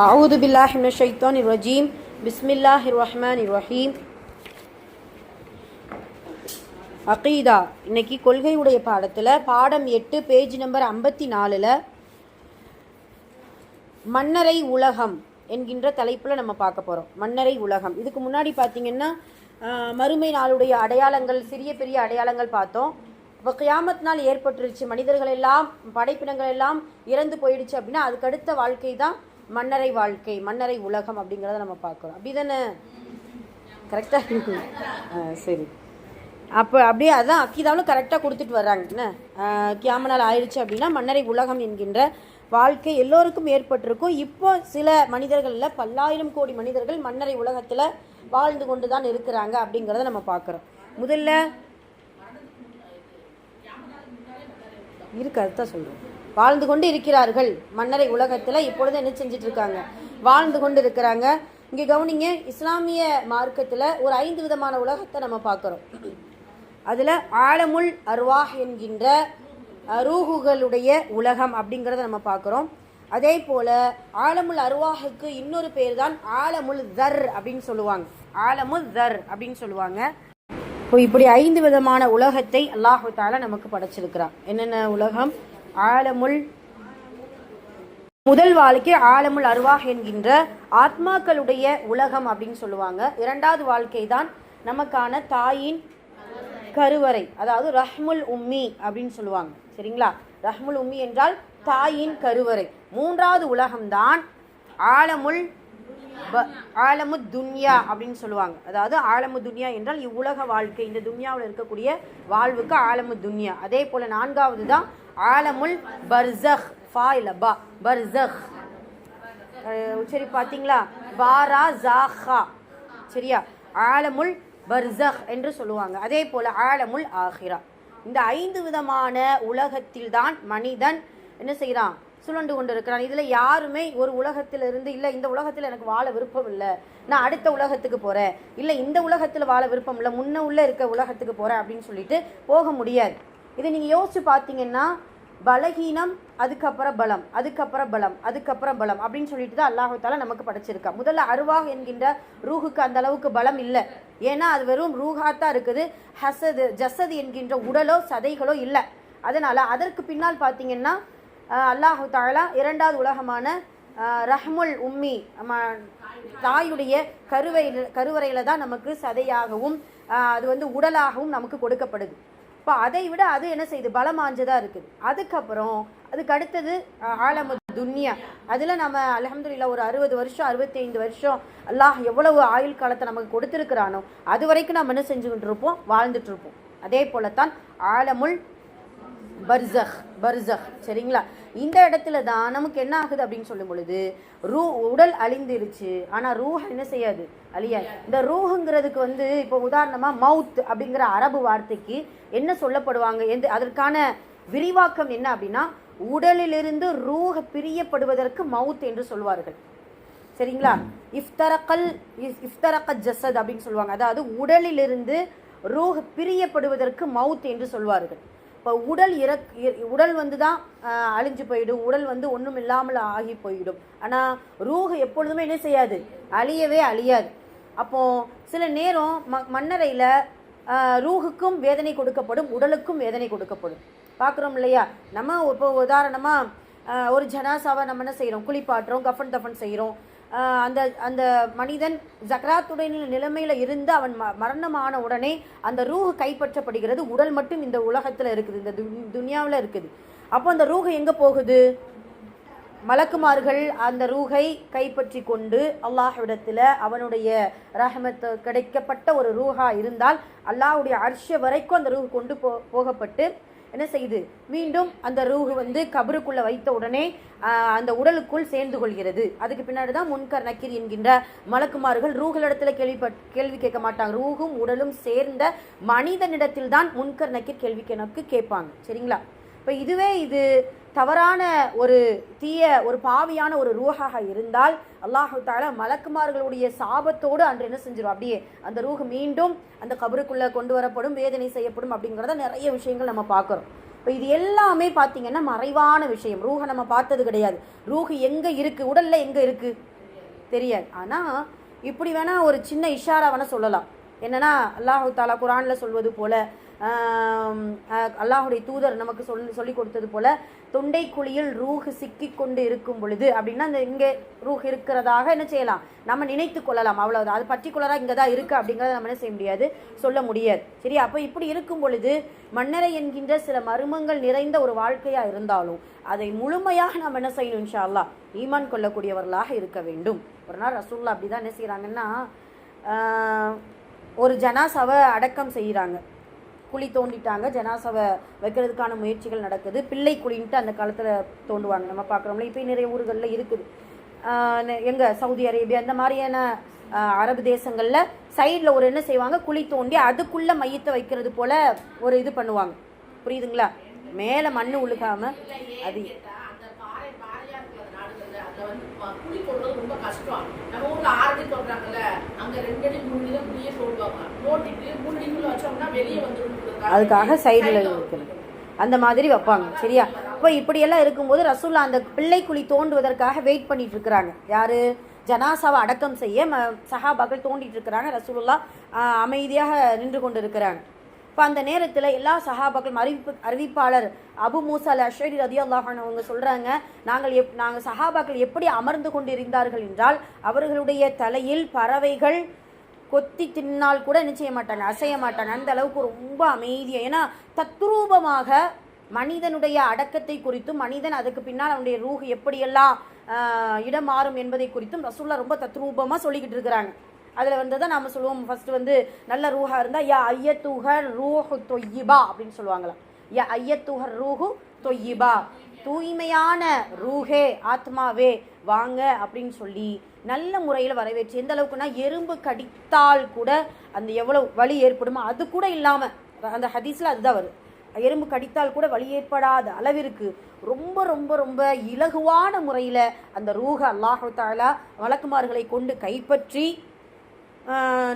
அவுது பில்லாஹ் ஷைத்தான் ரஜீம். பிஸ்மில்லாஹ் ரஹ்மான் ரஹீம் அகீதா இன்னைக்கு கொள்கையுடைய பாடத்தில் பாடம் எட்டு பேஜ் நம்பர் ஐம்பத்தி நாலில் மன்னரை உலகம் என்கின்ற தலைப்பில் நம்ம பார்க்க போகிறோம் மன்னரை உலகம். இதுக்கு முன்னாடி பார்த்தீங்கன்னா மறுமை நாளுடைய அடையாளங்கள் சிறிய பெரிய அடையாளங்கள் பார்த்தோம். இப்போ கியாமத் நாள் ஏற்பட்டுருச்சு. மனிதர்கள் எல்லாம் படைப்பினங்கள் எல்லாம் இறந்து போயிடுச்சு அப்படின்னா அதுக்கடுத்த வாழ்க்கை தான் மன்னரை வாழ்க்கை மன்னரை உலகம் அப்படிங்கிறத நம்ம பார்க்குறோம். அப்படிதானே? கரெக்டாக சரி. அப்போ அப்படியே அதான் அக்கீதாவும் கரெக்டாக கொடுத்துட்டு வர்றாங்க. என்ன? கியாம நாள் ஆயிடுச்சு அப்படின்னா மன்னரை உலகம் என்கின்ற வாழ்க்கை எல்லோருக்கும் ஏற்பட்டிருக்கும். இப்போ சில மனிதர்களில் பல்லாயிரம் கோடி மனிதர்கள் மன்னரை உலகத்தில் வாழ்ந்து கொண்டு தான் இருக்கிறாங்க அப்படிங்கிறத நம்ம பார்க்குறோம். முதல்ல இருக்கு அதுதான் சொல்கிறோம் வாழ்ந்து கொண்டு இருக்கிறார்கள். மன்னரை உலகத்தில் இப்பொழுது என்ன செஞ்சுட்டு இருக்காங்க? வாழ்ந்து கொண்டு இருக்கிறாங்க. இங்கே கவனிங்க இஸ்லாமிய மார்க்கத்தில் ஒரு ஐந்து விதமான உலகத்தை நம்ம பார்க்குறோம். அதில் ஆலமுல் அர்வாஹ் என்கின்ற ரூகுகளுடைய உலகம் அப்படிங்கிறத நம்ம பார்க்குறோம். அதே போல் ஆலமுல் அருவாஹுக்கு இன்னொரு பேர் தான் ஆலமுல் தர் அப்படின்னு சொல்லுவாங்க. ஆலமுல் தர் அப்படின்னு சொல்லுவாங்க. இப்போ இப்படி ஐந்து விதமான உலகத்தை அல்லாஹு தாலா நமக்கு படைச்சிருக்கிறான். என்னென்ன உலகம்? ஆலமுல் முதல் வாழ்க்கை ஆலமுல் அருவாஹ் என்கின்ற ஆத்மாக்களுடைய உலகம் அப்படின்னு சொல்லுவாங்க. இரண்டாவது வாழ்க்கை தான் நமக்கான தாயின் கருவறை அதாவது ரஹ்முல் உம்மி அப்படின்னு சொல்லுவாங்க. சரிங்களா? ரஹ்முல் உம்மி என்றால் தாயின் கருவறை. மூன்றாவது உலகம்தான் ஆலமுல் ப- ஆலமு துன்யா அப்படின்னு சொல்லுவாங்க. அதாவது ஆலமு துன்யா என்றால் இவ்வுலக வாழ்க்கை. இந்த துன்யாவில் இருக்கக்கூடிய வாழ்வுக்கு ஆலமு துன்யா. அதே போல நான்காவது தான் ஆலமுல் பர்சஹ் ஃபா இல்ல பா பர்சஹ் சரி பாத்தீங்களா? பாரா ஜாஹா சரியா? ஆலமுல் பர்சஹ் என்று சொல்லுவாங்க. அதே போல் ஆலமுல் ஆஹிரா. இந்த ஐந்து விதமான உலகத்தில் தான் மனிதன் என்ன செய்கிறான் சுழண்டு கொண்டு இருக்கிறான் இதில் யாருமே ஒரு உலகத்தில் இருந்து இல்லை இந்த உலகத்தில் எனக்கு வாழ விருப்பம் இல்லை. நான் அடுத்த உலகத்துக்கு போகிறேன் இல்லை இந்த உலகத்தில் வாழ விருப்பம் இல்லை. முன்ன உள்ள இருக்க உலகத்துக்கு போகிறேன் அப்படின்னு சொல்லிட்டு போக முடியாது. இதை நீங்கள் யோசித்து பார்த்தீங்கன்னா பலகீனம் அதுக்கப்புறம் பலம் அதுக்கப்புறம் பலம் அதுக்கப்புறம் பலம் அப்படின்னு சொல்லிட்டு தான் அல்லாஹுதால நமக்கு படைச்சிருக்கா. முதல்ல அருவாக என்கின்ற ரூஹுக்கு அந்த அளவுக்கு பலம் இல்லை. ஏன்னா அது வெறும் ரூஹாத்தான் இருக்குது. ஹசது ஜசது என்கின்ற உடலோ சதைகளோ இல்லை. அதனால் அதற்கு பின்னால் பார்த்தீங்கன்னா அல்லாஹு தாலா இரண்டாவது உலகமான ரஹ்முல் உம்மி தாயுடைய கருவை கருவறையில் தான் நமக்கு சதையாகவும் அது வந்து உடலாகவும் நமக்கு கொடுக்கப்படுது. இப்போ அதை விட அது என்ன செய்யுது பலமாஞ்சதாக இருக்குது. அதுக்கப்புறம் அதுக்கு அடுத்தது அஹ், ஆலமு துன்யா. அதில் நம்ம அலமதுல்லா ஒரு அறுபது வருஷம் அறுபத்தி ஐந்து வருஷம் அல்லாஹ் எவ்வளவு ஆயுள் காலத்தை நமக்கு கொடுத்துருக்குறானோ அது வரைக்கும் நம்ம என்ன செஞ்சுக்கிட்டு இருப்போம்? வாழ்ந்துட்டு இருப்போம். அதே போலத்தான் ஆலமுல் பர்சஹ் பர்சஹ் சரிங்களா? இந்த இடத்துல தான் நமக்கு என்ன ஆகுது அப்படின்னு சொல்லும் பொழுது ரூ உடல் அழிந்துருச்சு. ஆனால் ரூஹ் என்ன செய்யாது? அழியாது. இந்த ரூஹுங்கிறதுக்கு வந்து இப்போ உதாரணமாக மவுத் அப்படிங்கிற அரபு வார்த்தைக்கு என்ன சொல்லப்படுவாங்க? எந்த அதற்கான விரிவாக்கம் என்ன அப்படின்னா உடலிலிருந்து ரூஹ பிரியப்படுவதற்கு மவுத் என்று சொல்வார்கள். சரிங்களா? இஃப்தரக்கல் இஸ்- இஃப்தரக்க ஜசத் அப்படின்னு சொல்லுவாங்க. அதாவது உடலிலிருந்து ரூஹ் பிரியப்படுவதற்கு மவுத் என்று சொல்வார்கள். இப்போ உடல் இறக் இ- உடல் வந்து தான் அழிஞ்சு போயிடும். உடல் வந்து ஒன்றும் இல்லாமல் ஆகி போயிடும். ஆனால் ரூஹ் எப்பொழுதுமே என்ன செய்யாது? அழியவே அழியாது. அப்போது சில நேரம் ம மண்ணறையில் ரூஹுக்கும் வேதனை கொடுக்கப்படும் உடலுக்கும் வேதனை கொடுக்கப்படும். பார்க்குறோம் இல்லையா? நம்ம இப்போ உதாரணமாக ஒரு ஜனாசாவை நம்ம என்ன செய்கிறோம் குளிப்பாட்டுறோம் கஃபன் தஃபன் செய்கிறோம் அந்த அந்த மனிதன் ஜக்ராத்துடைய நிலைமையில் இருந்து அவன் ம மரணமான உடனே அந்த ரூஹ் கைப்பற்றப்படுகிறது. உடல் மட்டும் இந்த உலகத்தில் இருக்குது இந்த துனியாவில் இருக்குது. அப்போ அந்த ரூஹ் எங்கே போகுது? மலக்குமார்கள் அந்த ரூகை கைப்பற்றி கொண்டு அல்லாஹ்விடத்தில் அவனுடைய ரஹமத்து கிடைக்கப்பட்ட ஒரு ரூஹா இருந்தால் அல்லாஹ்வுடைய அர்ஷ வரைக்கும் அந்த ரூஹ் கொண்டு போ போகப்பட்டு என்ன செய்யுது மீண்டும் அந்த ரூஹு வந்து கபருக்குள்ளே வைத்த உடனே அந்த உடலுக்குள் சேர்ந்து கொள்கிறது. அதுக்கு பின்னாடி தான் முன்கர் நக்கீர் என்கின்ற மலக்குமார்கள் ரூகளிடத்தில் கேள்விப்பட் கேள்வி கேட்க மாட்டாங்க. ரூகும் உடலும் சேர்ந்த மனிதனிடத்தில் தான் முன்கர் நக்கீர் கேள்வி கணக்கு கேட்பாங்க. சரிங்களா? இப்போ இதுவே இது தவறான ஒரு தீய ஒரு பாவியான ஒரு ரூஹாக இருந்தால் அல்லாஹு தால மலக்குமார்களுடைய சாபத்தோடு அன்று என்ன செஞ்சிடும் அப்படியே அந்த ரூஹ் மீண்டும் அந்த கபருக்குள்ளே கொண்டு வரப்படும் வேதனை செய்யப்படும் அப்படிங்கிறத நிறைய விஷயங்கள் நம்ம பார்க்குறோம். இப்போ இது எல்லாமே பார்த்தீங்கன்னா மறைவான விஷயம். ரூஹை நம்ம பார்த்தது கிடையாது. ரூஹு எங்கே இருக்குது உடலில் எங்கே இருக்குது தெரியாது. ஆனால் இப்படி வேணால் ஒரு சின்ன இஷாரா வேணால் சொல்லலாம். என்னன்னா அல்லாஹு தாலா குரானில் சொல்வது போல அல்லாஹுடைய தூதர் நமக்கு சொல் சொல்லி கொடுத்தது போல தொண்டை குழியில் ரூஹ் சிக்கி கொண்டு இருக்கும் பொழுது அப்படின்னா அந்த இங்கே ரூஹ் இருக்கிறதாக என்ன செய்யலாம்? நம்ம நினைத்து கொள்ளலாம். அவ்வளவுதான். அது பர்டிகுலராக இங்கே தான் இருக்குது அப்படிங்கிறத நம்ம என்ன செய்ய முடியாது? சொல்ல முடியாது. சரி அப்போ இப்படி இருக்கும் பொழுது மன்னரை என்கின்ற சில மர்மங்கள் நிறைந்த ஒரு வாழ்க்கையாக இருந்தாலும் அதை முழுமையாக நம்ம என்ன செய்யணும் இன்ஷா அல்லாஹ் ஈமான் கொள்ளக்கூடியவர்களாக இருக்க வேண்டும். ஒரு நாள் ரசூல்லா அப்படி தான் என்ன செய்கிறாங்கன்னா ஒரு ஜனாசாவை அடக்கம் செய்கிறாங்க குழி தோண்டிட்டாங்க. ஜனாசவை வைக்கிறதுக்கான முயற்சிகள் நடக்குது. பிள்ளை குழின்ட்டு அந்த காலத்தில் தோண்டுவாங்க. நம்ம பார்க்குறோம்ல இப்போ நிறைய ஊர்களில் இருக்குது. நெ- எங்க? சவுதி அரேபியா இந்த மாதிரியான அரபு தேசங்களில் சைடில் ஒரு என்ன செய்வாங்க? குழி தோண்டி அதுக்குள்ளே மையத்தை வைக்கிறது போல ஒரு இது பண்ணுவாங்க. புரியுதுங்களா? மேலே மண்ணு உழுகாமல் அது அந்த பாறை பாறையா இருக்கிற நாடுகள்ல அதுல வந்து ப- குழி தோண்டுறது ரொம்ப கஷ்டம். நம்ம ஊர்ல ஆறு அடி தோன்றாங்கல்ல அங்க ரெண்டு அடி மூணு அடி குழியே தோண்டுவாங்க தோண்டிட்டு மூணு அடிக்குள்ள வச்சோம்னா வெளியே வந்துடும் அதுக்காக சைடில் வைக்கிறது அந்த மாதிரி வைப்பாங்க. சரியா? இப்போ இப்படியெல்லாம் இருக்கும்போது ரசூல்லா அந்த பிள்ளை குழி தோண்டுவதற்காக வெயிட் பண்ணிட்டு இருக்கிறாங்க. யாரு? ஜனாசாவை அடக்கம் செய்ய சஹாபாக்கள் தோண்டிட்டு இருக்கிறாங்க. ரசூலுல்லா அமைதியாக நின்று கொண்டு இருக்கிறாங்க. இப்போ அந்த நேரத்தில் எல்லா சஹாபாக்களும் அறிவிப்பு அறிவிப்பாளர் அபு மூசா அல் அஷரி ரதி அவங்க சொல்கிறாங்க நாங்கள் எப் நாங்கள் சஹாபாக்கள் எப்படி அமர்ந்து கொண்டிருந்தார்கள் என்றால் அவர்களுடைய தலையில் பறவைகள் கொத்தி தின்னால் கூட என்ன செய்ய மாட்டாங்க அசைய மாட்டாங்க. அந்த அளவுக்கு ரொம்ப அமைதியாக ஏன்னா தத்ரூபமாக மனிதனுடைய அடக்கத்தை குறித்தும் மனிதன் அதுக்கு பின்னால் அவனுடைய ரூஹ் எப்படியெல்லாம் இடம் மாறும் என்பதை குறித்தும் ரசூல்லா ரொம்ப தத்ரூபமாக சொல்லிக்கிட்டு இருக்கிறாங்க. அதில் வந்து தான் நம்ம சொல்லுவோம். ஃபஸ்ட்டு வந்து நல்ல ரூஹா இருந்தால் யா ஐயத்துஹர் ரூஹு தொய்யிபா அப்படின்னு சொல்லுவாங்களாம். யா ஐயத்துஹர் ரூஹு தொய்யிபா. தூய்மையான ரூஹே ஆத்மாவே வாங்க அப்படின்னு சொல்லி நல்ல முறையில் வரவேற்று எந்த அளவுக்குன்னா எறும்பு கடித்தால் கூட அந்த எவ்வளோ வலி ஏற்படுமோ அது கூட இல்லாமல் அந்த ஹதீஸில் அதுதான் வருது எறும்பு கடித்தால் கூட வலி ஏற்படாத அளவிற்கு ரொம்ப ரொம்ப ரொம்ப இலகுவான முறையில் அந்த ரூஹ அல்லாஹு தாலா வழக்குமார்களை கொண்டு கைப்பற்றி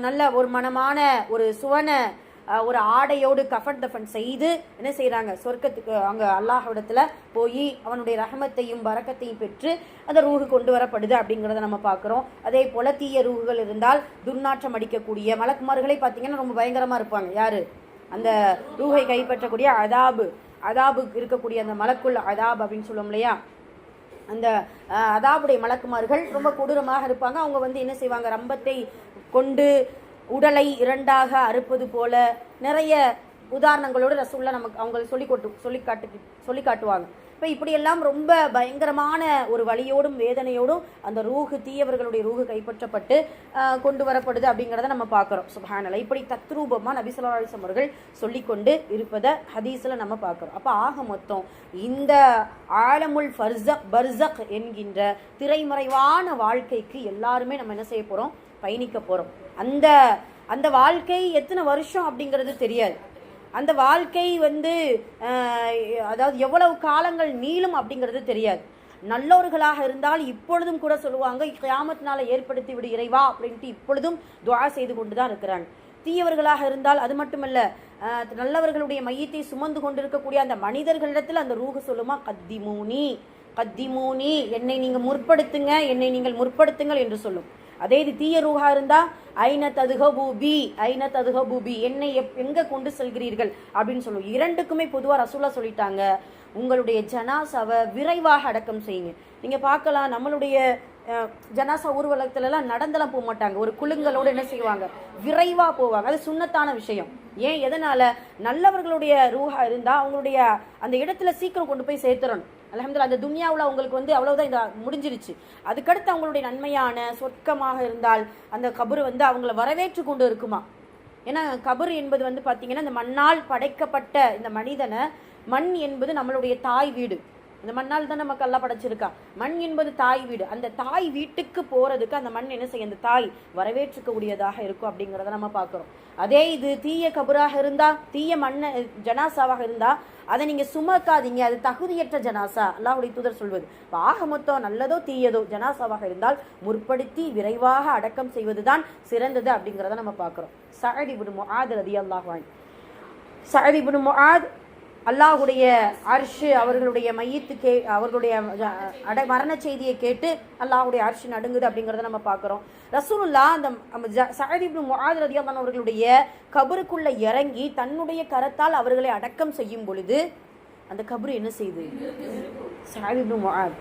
நல்ல ஒரு மனமான ஒரு சுவன ஒரு ஆடையோடு கஃபட் தஃபன் செய்து என்ன செய்கிறாங்க சொர்க்கத்துக்கு அங்கே அல்லாஹிடத்தில் போய் அவனுடைய ரஹமத்தையும் வரக்கத்தையும் பெற்று அந்த ரூஹு கொண்டு வரப்படுது அப்படிங்கிறத நம்ம பார்க்குறோம். அதே போல் தீய ரூகுகள் இருந்தால் துர்நாற்றம் அடிக்கக்கூடிய மலக்குமார்களே பார்த்தீங்கன்னா ரொம்ப பயங்கரமாக இருப்பாங்க. யார்? அந்த ரூஹை கைப்பற்றக்கூடிய அதாபு. அதாபு இருக்கக்கூடிய அந்த மலக்குள் அதாப் அப்படின்னு சொல்லுவோம் இல்லையா? அந்த அதாவுடைய மலக்குமார்கள் ரொம்ப கொடூரமாக இருப்பாங்க. அவங்க வந்து என்ன செய்வாங்க? ரம்பத்தை கொண்டு உடலை இரண்டாக அறுப்பது போல நிறைய உதாரணங்களோடு ரசூல்லா நமக்கு அவங்க சொல்லி கொட்டு சொல்லி காட்டு சொல்லி காட்டுவாங்க. இப்போ இப்படியெல்லாம் ரொம்ப பயங்கரமான ஒரு வழியோடும் வேதனையோடும் அந்த ரூஹு தீயவர்களுடைய ரூஹு கைப்பற்றப்பட்டு கொண்டு வரப்படுது அப்படிங்கிறத நம்ம பார்க்குறோம். சுபஹானல்லா இப்படி தத்ரூபமாக நபி ஸல்லல்லாஹு அலைஹி அவர்கள் சொல்லிக்கொண்டு இருப்பதை ஹதீஸில் நம்ம பார்க்குறோம். அப்போ ஆக மொத்தம் இந்த ஆலமுல் ஃபர்சக் பர்சக் என்கின்ற திரைமறைவான வாழ்க்கைக்கு எல்லாருமே நம்ம என்ன செய்ய போகிறோம் பயணிக்க போகிறோம் அந்த அந்த வாழ்க்கை எத்தனை வருஷம் அப்படிங்கிறது தெரியாது. அந்த வாழ்க்கை வந்து அதாவது எவ்வளவு காலங்கள் நீளும் அப்படிங்கிறது தெரியாது. நல்லவர்களாக இருந்தால் இப்பொழுதும் கூட சொல்லுவாங்க கியாமத்தினால ஏற்படுத்தி விடு இறைவா அப்படின்ட்டு இப்பொழுதும் துவா செய்து கொண்டு தான் இருக்கிறாங்க தீயவர்களாக இருந்தால் அது மட்டுமல்ல நல்லவர்களுடைய மையத்தை சுமந்து கொண்டிருக்கக்கூடிய அந்த மனிதர்களிடத்தில் அந்த ரூஹு சொல்லுமா கத்திமூனி கத்திமூனி என்னை நீங்கள் முற்படுத்துங்க என்னை நீங்கள் முற்படுத்துங்கள் என்று சொல்லும். அதே இது தீய ரூஹா இருந்தா ஐன ததுகபூபி ஐன ததுகபூபி என்னை எப் எங்க கொண்டு செல்கிறீர்கள் அப்படின்னு சொல்லுவோம். இரண்டுக்குமே பொதுவாக ரசூலா சொல்லிட்டாங்க. உங்களுடைய ஜனாசாவை விரைவாக அடக்கம் செய்யுங்க. நீங்க பார்க்கலாம் நம்மளுடைய அஹ், ஜனாசா ஊர்வலத்துலலாம் நடந்தெல்லாம் போக மாட்டாங்க. ஒரு குழுங்களோடு என்ன செய்வாங்க? விரைவா போவாங்க. அது சுண்ணத்தான விஷயம். ஏன்? எதனால? நல்லவர்களுடைய ரூஹா இருந்தா அவங்களுடைய அந்த இடத்துல சீக்கிரம் கொண்டு போய் சேர்த்துறணும். அல்ஹம்துலில்லாஹ் அந்த துன்யாவில் அவங்களுக்கு வந்து அவ்வளவுதான் இந்த முடிஞ்சிருச்சு. அதுக்கடுத்து அவங்களுடைய நன்மையான சொர்க்கமாக இருந்தால் அந்த கபரு வந்து அவங்கள வரவேற்று கொண்டு இருக்குமா? ஏன்னா கபர் என்பது வந்து பார்த்தீங்கன்னா இந்த மண்ணால் படைக்கப்பட்ட இந்த மனிதனை மண் என்பது நம்மளுடைய தாய் வீடு. இந்த மண்ணால் தான் நமக்கு எல்லாம் படைச்சிருக்கா. மண் என்பது தாய் வீடு. அந்த தாய் வீட்டுக்கு போறதுக்கு அந்த மண் என்ன செய்யும்? அந்த தாய் வரவேற்றுக்கக்கூடியதாக இருக்கும் அப்படிங்கிறத நம்ம பார்க்குறோம். அதே இது தீய கபராக இருந்தா தீய மண்ண ஜனாசாவாக இருந்தா அதை நீங்க சுமக்காதீங்க. அது தகுதியற்ற ஜனாசா. அல்லாவுடைய தூதர் சொல்வது. ஆக மொத்தம் நல்லதோ தீயதோ ஜனாசாவாக இருந்தால் முற்படுத்தி விரைவாக அடக்கம் செய்வதுதான் சிறந்தது அப்படிங்கிறத நம்ம பார்க்குறோம். சஅத் இப்னு முஆத் ரதி அன்ஹு. சஅத் இப்னு முஆத் அல்லாஹுடைய அர்ஷு அவர்களுடைய மையத்து கே அவர்களுடைய அட மரண செய்தியை கேட்டு அல்லாஹுடைய அர்ஷு நடுங்குது அப்படிங்கிறத நம்ம பார்க்குறோம். ரசூலுல்லா அந்த சஹதிபு முகாது ரதியல்லாஹு அவர்களுடைய கபருக்குள்ளே இறங்கி தன்னுடைய கரத்தால் அவர்களை அடக்கம் செய்யும் பொழுது அந்த கபரு என்ன செய்யுது சஹதிபு முகாத்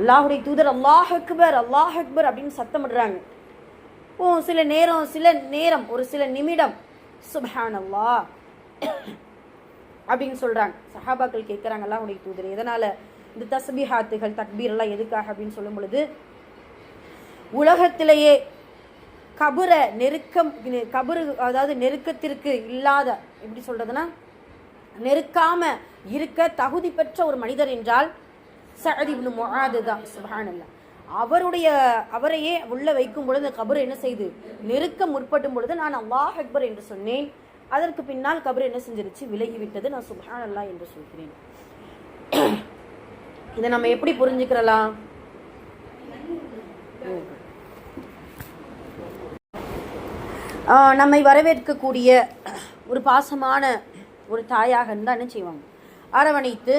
அல்லாஹுடைய தூதர் அல்லாஹ் அக்பர் அல்லாஹ் அக்பர் அப்படின்னு சத்தமிடுறாங்க. ஓ சில நேரம் சில நேரம் ஒரு சில நிமிடம் சுபஹான் அல்லாஹ் அப்படின்னு சொல்கிறாங்க சஹாபாக்கள் கேட்குறாங்க உனக்கு தூதர் எதனால் இந்த தஸ்பீஹாத்துகள் தக்பீர் எல்லாம் எதுக்காக அப்படின்னு சொல்லும் பொழுது உலகத்திலேயே கபரை நெருக்கம் கபரு அதாவது நெருக்கத்திற்கு இல்லாத எப்படி சொல்கிறதுனா நெருக்காம இருக்க தகுதி பெற்ற ஒரு மனிதர் என்றால் சஅத் இப்னு முஆது தான் சுப்ஹானல்லாஹ் அவருடைய அவரையே உள்ள வைக்கும் பொழுது கபர் என்ன செய்து? நெருக்கம் முற்படும் பொழுது நான் அல்லாஹ் அக்பர் என்று சொன்னேன். அதற்கு பின்னால் கபர் என்ன செஞ்சிருச்சு? விலகி விட்டது நான் அல்லா என்று சொல்கிறேன். இதை நம்ம எப்படி புரிஞ்சுக்கிறலாம்? நம்மை வரவேற்கக்கூடிய ஒரு பாசமான ஒரு தாயாக இருந்தால் என்ன செய்வாங்க? அரவணைத்து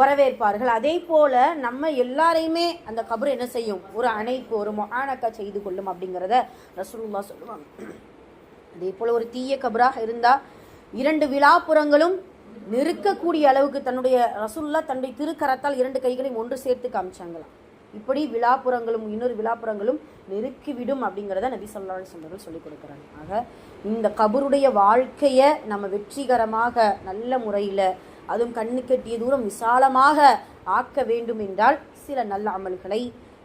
வரவேற்பார்கள். அதே போல நம்ம எல்லாரையுமே அந்த கபர் என்ன செய்யும்? ஒரு அணைப்பு ஒரு மொஹானக்கா செய்து கொள்ளும் அப்படிங்கிறத ரசூல்லா சொல்லுவாங்க. அதே போல ஒரு தீய கபராக இருந்தா இரண்டு விழாப்புறங்களும் நெருக்கக்கூடிய அளவுக்கு தன்னுடைய ரசுல்லா தன்னுடைய திருக்கரத்தால் இரண்டு கைகளையும் ஒன்று சேர்த்து காமிச்சாங்களாம். இப்படி விழாப்புறங்களும் இன்னொரு விழாப்புறங்களும் நெருக்கிவிடும் அப்படிங்கிறத நபி சொல்லா சொன்னவர்கள் சொல்லிக் கொடுக்குறாங்க. ஆக இந்த கபருடைய வாழ்க்கையை நம்ம வெற்றிகரமாக நல்ல முறையில் அதுவும் கண்ணு கட்டிய தூரம் விசாலமாக ஆக்க வேண்டும் என்றால் சில நல்ல அமல்களை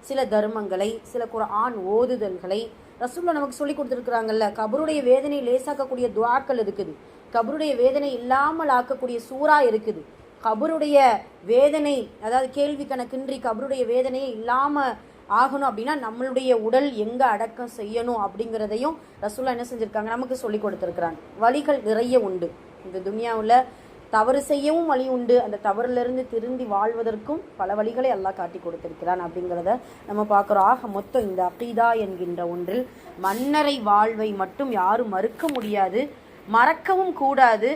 சில தர்மங்களை சில குர்ஆன் ஓதுதல்களை ரசூல்லா நமக்கு சொல்லி கொடுத்துருக்குறாங்கல்ல கபருடைய வேதனை லேசாக்கக்கூடிய துவாக்கள் இருக்குது. கபருடைய வேதனை இல்லாமல் ஆக்கக்கூடிய சூறா இருக்குது. கபருடைய வேதனை அதாவது கேள்வி கணக்கின்றி கபருடைய வேதனையே இல்லாமல் ஆகணும் அப்படின்னா நம்மளுடைய உடல் எங்கே அடக்கம் செய்யணும் அப்படிங்கிறதையும் ரசூல்லா என்ன செஞ்சுருக்காங்க? நமக்கு சொல்லி கொடுத்துருக்குறாங்க. வழிகள் நிறைய உண்டு. இந்த துனியாவில் தவறு செய்யவும் வழி உண்டு. அந்த தவறிலிருந்து திருந்தி வாழ்வதற்கும் பல வழிகளை அல்லாஹ் காட்டி கொடுத்திருக்கிறான் அப்படிங்கிறத நம்ம பார்க்குறோம். ஆக மொத்தம் இந்த அகீதா என்கின்ற ஒன்றில் மன்னரை வாழ்வை மட்டும் யாரும் மறுக்க முடியாது மறக்கவும் கூடாது.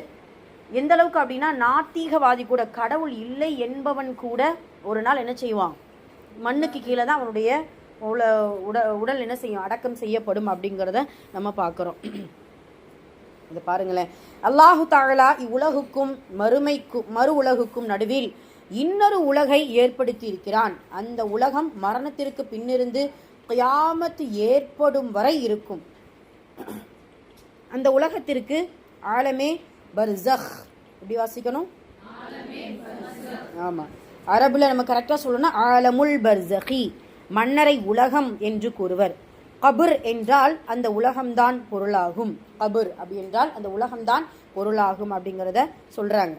எந்த அளவுக்கு அப்படின்னா நாத்தீகவாதி கூட கடவுள் இல்லை என்பவன் கூட ஒரு நாள் என்ன செய்வான்? மண்ணுக்கு கீழே தான் அவனுடைய உல உட உடல் என்ன செய்யும்? அடக்கம் செய்யப்படும் அப்படிங்கிறத நம்ம பார்க்குறோம். இது பாருங்களேன். அல்லாஹு தாலா இவ்வுலகுக்கும் மறுமைக்கும் மறு உலகுக்கும் நடுவில் இன்னொரு உலகை ஏற்படுத்தி இருக்கிறான் அந்த உலகம் மரணத்திற்கு பின்னிருந்து கியாமத்து ஏற்படும் வரை இருக்கும். அந்த உலகத்திற்கு ஆலமே பர்சஹ். எப்படி வாசிக்கணும்? ஆமா. அரபுல நம்ம கரெக்டா சொல்லணும்னா ஆலமுல் பர்சஹி மன்னரை உலகம் என்று கூறுவர். அபுர் என்றால் அந்த உலகம்தான் பொருளாகும். அபுர் அப்படி என்றால் அந்த உலகம்தான் பொருளாகும் அப்படிங்கிறத சொல்றாங்க.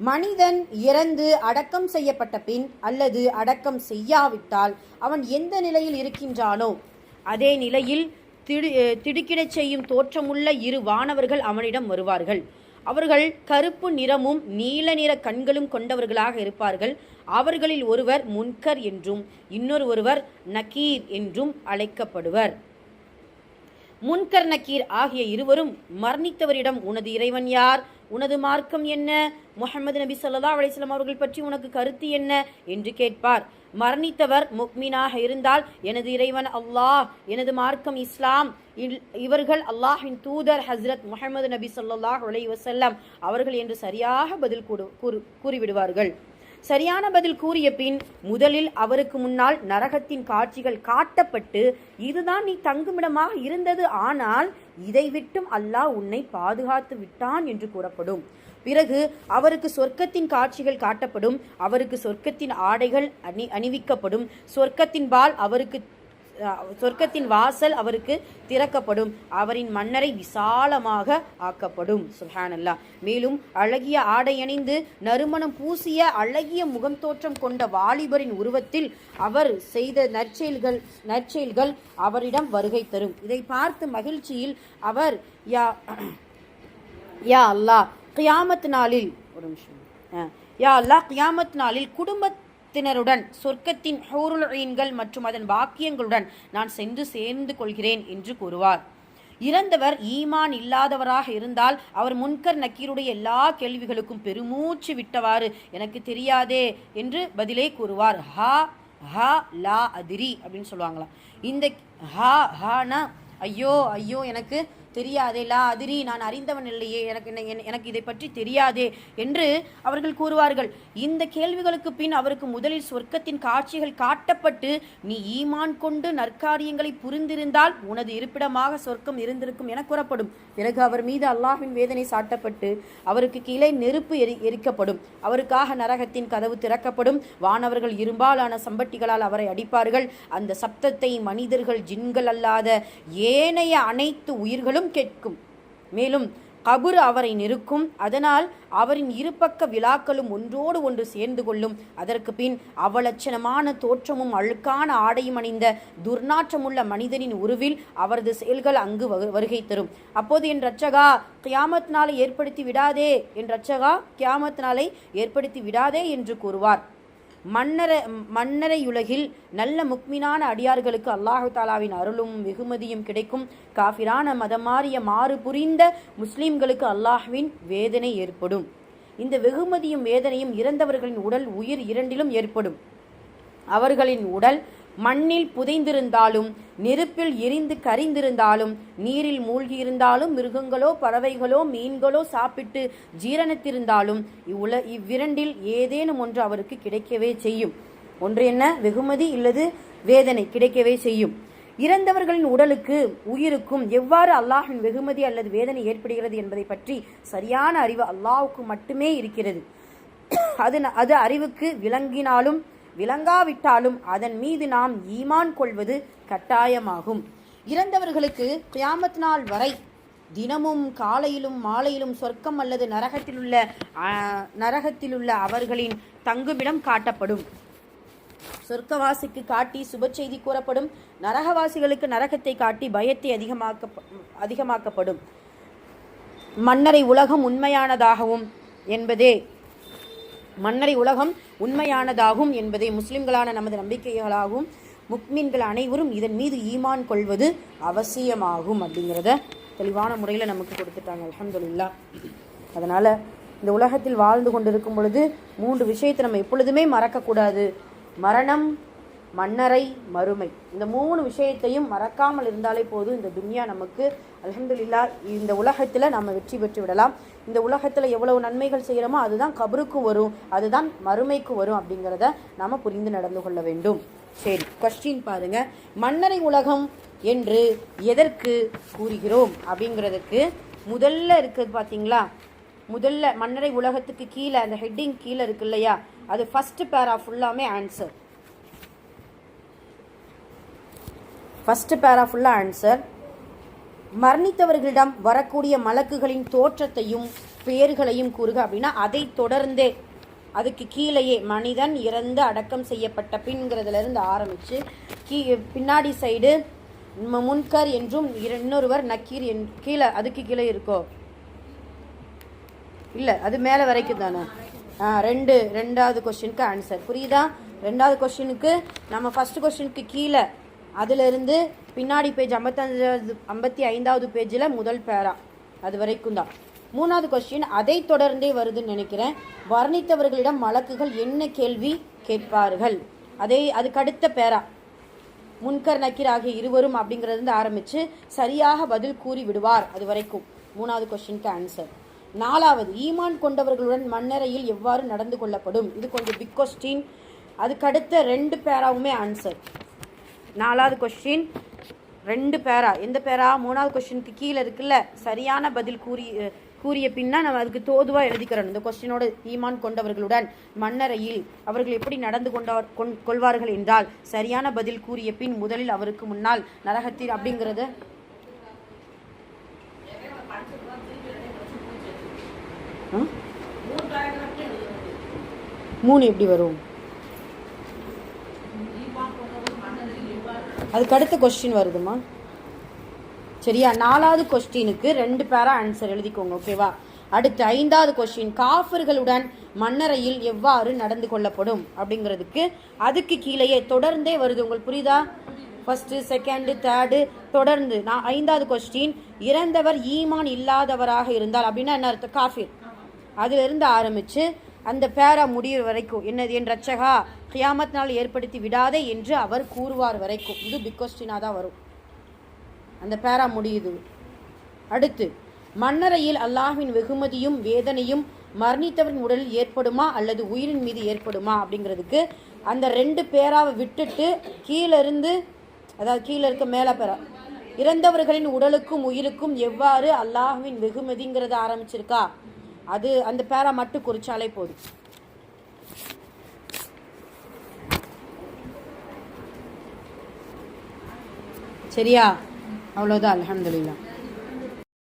மனிதன் இறந்து அடக்கம் செய்யப்பட்ட பின் அல்லது அடக்கம் செய்யாவிட்டால் அவன் எந்த நிலையில் இருக்கின்றானோ அதே நிலையில் திடு திடுக்கிடச் செய்யும் தோற்றமுள்ள இரு வானவர்கள் அவனிடம் வருவார்கள். அவர்கள் கருப்பு நிறமும் நீல நிற கண்களும் கொண்டவர்களாக இருப்பார்கள். அவர்களில் ஒருவர் முன்கர் என்றும் இன்னொரு ஒருவர் நக்கீர் என்றும் அழைக்கப்படுவர். முன்கர் நக்கீர் ஆகிய இருவரும் மரணித்தவரிடம் உனது இறைவன் யார்? உனது மார்க்கம் என்ன? முகமது நபி சொல்லா அலிஸ்லாம் அவர்கள் பற்றி உனக்கு கருத்து என்ன? என்று கேட்பார். மரணித்தவர் முக்மீனாக இருந்தால் எனது இறைவன் அல்லாஹ் எனது மார்க்கம் இஸ்லாம். இல்- இவர்கள் அல்லாஹின் தூதர் ஹஸ்ரத் முஹம்மது நபி சொல்லாஹ் அலைஹி வஸல்லம் அவர்கள் என்று சரியாக பதில் கூடு கூறு கூறிவிடுவார்கள். சரியான பதில் கூறிய பின் முதலில் அவருக்கு முன்னால் நரகத்தின் காட்சிகள் காட்டப்பட்டு இதுதான் நீ தங்குமிடமாக இருந்தது. ஆனால் இதை விட்டும் அல்லாஹ் உன்னை பாதுகாத்து விட்டான் என்று கூறப்படும். பிறகு அவருக்கு சொர்க்கத்தின் காட்சிகள் காட்டப்படும். அவருக்கு சொர்க்கத்தின் ஆடைகள் அணி அணிவிக்கப்படும். சொர்க்கத்தின் பால் அவருக்கு சொர்க்கத்தின் வாசல் அவருக்கு திறக்கப்படும். அவரின் மன்னரை விசாலமாக ஆக்கப்படும். சுஹானல்லா மேலும் அழகிய ஆடை அணிந்து நறுமணம் பூசிய அழகிய முகம் தோற்றம் கொண்ட வாலிபரின் உருவத்தில் அவர் செய்த நற்செயல்கள் நற்செயல்கள் அவரிடம் வருகை தரும். இதை பார்த்து மகிழ்ச்சியில் அவர் யா யா அல்லாஹ் கியாமத் நாளில் ஒரு நிமிஷம். யா அல்லாஹ் கியாமத் நாளில் குடும்பத்தினருடன் சொர்க்கத்தின் ஹூருல் மற்றும் அதன் பாக்கியங்களுடன் நான் சென்று சேர்ந்து கொள்கிறேன் என்று கூறுவார். இறந்தவர் ஈமான் இல்லாதவராக இருந்தால் அவர் முன்கர் நக்கீருடைய எல்லா கேள்விகளுக்கும் பெருமூச்சு விட்டவாறு எனக்கு தெரியாதே என்று பதிலே கூறுவார். ஹா ஹா லா அதிரி அப்படின்னு சொல்லுவாங்களாம். இந்த ஹா ஹானா ஐயோ ஐயோ எனக்கு தெரியாதே லா அதிரி நான் அறிந்தவன் இல்லையே எனக்கு என்ன- எனக்கு இதை பற்றி தெரியாதே என்று அவர்கள் கூறுவார்கள். இந்த கேள்விகளுக்கு பின் அவருக்கு முதலில் சொர்க்கத்தின் காட்சிகள் காட்டப்பட்டு நீ ஈமான் கொண்டு நற்காரியங்களை புரிந்திருந்தால் உனது இருப்பிடமாக சொர்க்கம் இருந்திருக்கும் என கூறப்படும். பிறகு அவர் மீது அல்லாஹின் வேதனை சாட்டப்பட்டு அவருக்கு கீழே நெருப்பு எரி எரிக்கப்படும். அவருக்காக நரகத்தின் கதவு திறக்கப்படும். வானவர்கள் இரும்பாலான சம்பட்டிகளால் அவரை அடிப்பார்கள். அந்த சப்தத்தை மனிதர்கள் ஜின்கள் அல்லாத ஏனைய அனைத்து உயிர்களும் கேட்கும். மேலும் கபுர் அவரை நெருக்கும். அதனால் அவரின் இருபக்க விழாக்களும் ஒன்றோடு ஒன்று சேர்ந்து கொள்ளும். அதற்கு பின் அவலட்சணமான தோற்றமும் அழுக்கான ஆடையும் அணிந்த துர்நாற்றமுள்ள மனிதனின் உருவில் அவரது செயல்கள் அங்கு வரு- வருகை தரும். அப்போது என் ரட்சகா கியாமத் நாளை ஏற்படுத்தி விடாதே. என் ரச்சகா கியாமத் நாளை ஏற்படுத்தி விடாதே என்று கூறுவார். மன்னர மன்னரையுலகில் நல்ல முக்மினான அடியார்களுக்கு அல்லாஹு தாலாவின் அருளும் வெகுமதியும் கிடைக்கும். காஃபிரான மதமாறிய மாறு புரிந்த முஸ்லிம்களுக்கு அல்லாஹ்வின் வேதனை ஏற்படும். இந்த வெகுமதியும் வேதனையும் இறந்தவர்களின் உடல் உயிர் இரண்டிலும் ஏற்படும். அவர்களின் உடல் மண்ணில் புதைந்திருந்தாலும் நெருப்பில் எரிந்து கரிந்திருந்தாலும் நீரில் மூழ்கியிருந்தாலும் மிருகங்களோ பறவைகளோ மீன்களோ சாப்பிட்டு ஜீரணத்திருந்தாலும் இவ்வுல இவ்விரண்டில் ஏதேனும் ஒன்று அவருக்கு கிடைக்கவே செய்யும். ஒன்று என்ன? வெகுமதி இல்லது வேதனை கிடைக்கவே செய்யும். இறந்தவர்களின் உடலுக்கு உயிருக்கும் எவ்வாறு அல்லாஹின் வெகுமதி அல்லது வேதனை ஏற்படுகிறது என்பதை பற்றி சரியான அறிவு அல்லாஹ்வுக்கு மட்டுமே இருக்கிறது. அது ந- அது அறிவுக்கு விளங்கினாலும் விளங்காவிட்டாலும் அதன் மீது நாம் ஈமான் கொள்வது கட்டாயமாகும். இறந்தவர்களுக்கு கியாமத் நாள் வரை தினமும் காலையிலும் மாலையிலும் சொர்க்கம் அல்லது நரகத்திலுள்ள நரகத்திலுள்ள அவர்களின் தங்குமிடம் காட்டப்படும். சொர்க்கவாசிக்கு காட்டி சுப செய்தி கூறப்படும். நரகவாசிகளுக்கு நரகத்தை காட்டி பயத்தை அதிகமாக்க அதிகமாக்கப்படும். மன்னரை உலகம் உண்மையானதாகவும் என்பதே மன்னரை உலகம் உண்மையானதாகும் என்பதை முஸ்லிம்களான நமது நம்பிக்கைகளாகவும் முக்மீன்கள் அனைவரும் இதன் மீது ஈமான் கொள்வது அவசியமாகும் அப்படிங்கிறத தெளிவான முறையில் நமக்கு கொடுத்துட்டாங்க அலமதுல்லா அதனால் இந்த உலகத்தில் வாழ்ந்து கொண்டிருக்கும் பொழுது மூன்று விஷயத்தை நம்ம எப்பொழுதுமே மறக்கக்கூடாது. மரணம் மன்னரை மறுமை. இந்த மூணு விஷயத்தையும் மறக்காமல் இருந்தாலே போதும். இந்த துன்யா நமக்கு அலமதுல்லா இந்த உலகத்தில் நம்ம வெற்றி பெற்று விடலாம். இந்த உலகத்தில் எவ்வளவு நன்மைகள் செய்கிறோமோ அதுதான் கபருக்கும் வரும் அதுதான் மறுமைக்கும் வரும் அப்படிங்கிறத நாம் புரிந்து நடந்து கொள்ள வேண்டும். சரி கொஸ்டின் பாருங்க. மன்னரை உலகம் என்று எதற்கு கூறுகிறோம் அப்படிங்கிறதுக்கு முதல்ல இருக்குது பார்த்தீங்களா முதல்ல மன்னரை உலகத்துக்கு கீழே அந்த ஹெட்டிங் கீழே இருக்கு இல்லையா? அது ஃபர்ஸ்ட் பேரா ஃபுல்லாமே ஆன்சர் ஃபஸ்ட்டு பேரா ஃபுல்லாக ஆன்சர் மரணித்தவர்களிடம் வரக்கூடிய மலக்குகளின் தோற்றத்தையும் பெயர்களையும் கூறுக அப்படின்னா அதை தொடர்ந்தே அதுக்கு கீழேயே மனிதன் இறந்து அடக்கம் செய்யப்பட்ட பின்கிறதுலேருந்து ஆரம்பித்து கீ பின்னாடி சைடு முன்கர் என்றும் இர- இன்னொருவர் நக்கீர் என் கீழே அதுக்கு கீழே இருக்கோ? இல்லை அது மேலே வரைக்கும் தானே? ரெண்டு ரெண்டாவது கொஸ்டினுக்கு ஆன்சர் புரியுதா? ரெண்டாவது கொஸ்டினுக்கு நம்ம ஃபர்ஸ்ட் கொஸ்டினுக்கு கீழே அதிலிருந்து பின்னாடி பேஜ் ஐம்பத்தஞ்சாவது ஐம்பத்தி ஐந்தாவது பேஜில் முதல் பேரா. அது வரைக்கும் தான். மூணாவது கொஸ்டின் அதை தொடர்ந்தே வருதுன்னு நினைக்கிறேன். வர்ணித்தவர்களிடம் வழக்குகள் என்ன கேள்வி கேட்பார்கள்? அதே அதுக்கு அடுத்த பேரா. முன்கர் நக்கீர் ஆகிய இருவரும் அப்படிங்கிறது ஆரம்பித்து சரியாக பதில் கூறி விடுவார் அது வரைக்கும். மூணாவது கொஸ்டினுக்கு ஆன்சர் நாலாவது ஈமான் கொண்டவர்களுடன் மண்ணறையில் எவ்வாறு நடந்து கொள்ளப்படும்? இது கொஞ்சம் பிக் கொஸ்டின் அதுக்கடுத்த ரெண்டு பேராவுமே ஆன்சர் நாலாவது கொஸ்டின் ரெண்டு பேரா? எந்த பேரா? மூணாவது கொஸ்டினுக்கு கீழே இருக்குல்ல சரியான பதில் கூறி கூறிய பின்னா நம்ம அதுக்கு தோதுவா எழுதிக்கிறோம். இந்த கொஸ்டினோட ஈமான் கொண்டவர்களுடன் மன்னரையில் அவர்கள் எப்படி நடந்து கொண்டவர் கொள்வார்கள் என்றால் சரியான பதில் கூறிய பின் முதலில் அவருக்கு முன்னால் நரகத்தில் அப்படிங்கிறது. மூணு எப்படி வரும் ஈமான் கொண்டவர் மன்னரில் எவ்வாறு அதுக்கு அடுத்த கொஸ்டின் வருதுமா சரியா? நாலாவது கொஸ்டினுக்கு ரெண்டு பேரா ஆன்சர் எழுதிக்கோங்க ஓகேவா அடுத்து ஐந்தாவது கொஸ்டின் காஃபர்களுடன் மன்னரையில் எவ்வாறு நடந்து கொள்ளப்படும்? அப்படிங்கிறதுக்கு அதுக்கு கீழேயே தொடர்ந்தே வருது உங்களுக்கு புரியுதா? ஃபஸ்ட்டு செகண்டு தேர்டு தொடர்ந்து. நான் ஐந்தாவது கொஸ்டின் இறந்தவர் ஈமான் இல்லாதவராக இருந்தால் அப்படின்னா என்ன அர்த்தம்? காஃபிர். அதிலிருந்து ஆரம்பித்து அந்த பேரா முடிகிற வரைக்கும். என்னது என் ரச்சகா கியாமத் நாள் ஏற்படுத்தி விடாதே என்று அவர் கூறுவார் வரைக்கும். இது பிக் கொஸ்டினாக தான் வரும். அந்த பேரா முடியுது. அடுத்து மன்னரையில் அல்லாஹின் வெகுமதியும் வேதனையும் மரணித்தவரின் உடலில் ஏற்படுமா அல்லது உயிரின் மீது ஏற்படுமா அப்படிங்கிறதுக்கு அந்த ரெண்டு பேராவை விட்டுட்டு கீழேருந்து அதாவது கீழே இருக்க மேலே பேரா இறந்தவர்களின் உடலுக்கும் உயிருக்கும் எவ்வாறு அல்லாஹுவின் வெகுமதிங்கிறத ஆரம்பிச்சிருக்கா? அது அந்த பேரா மட்டும் குறிச்சாலே போதும். சரியா? அவ்வளோதான் அல்ஹம்துலில்லாஹ்.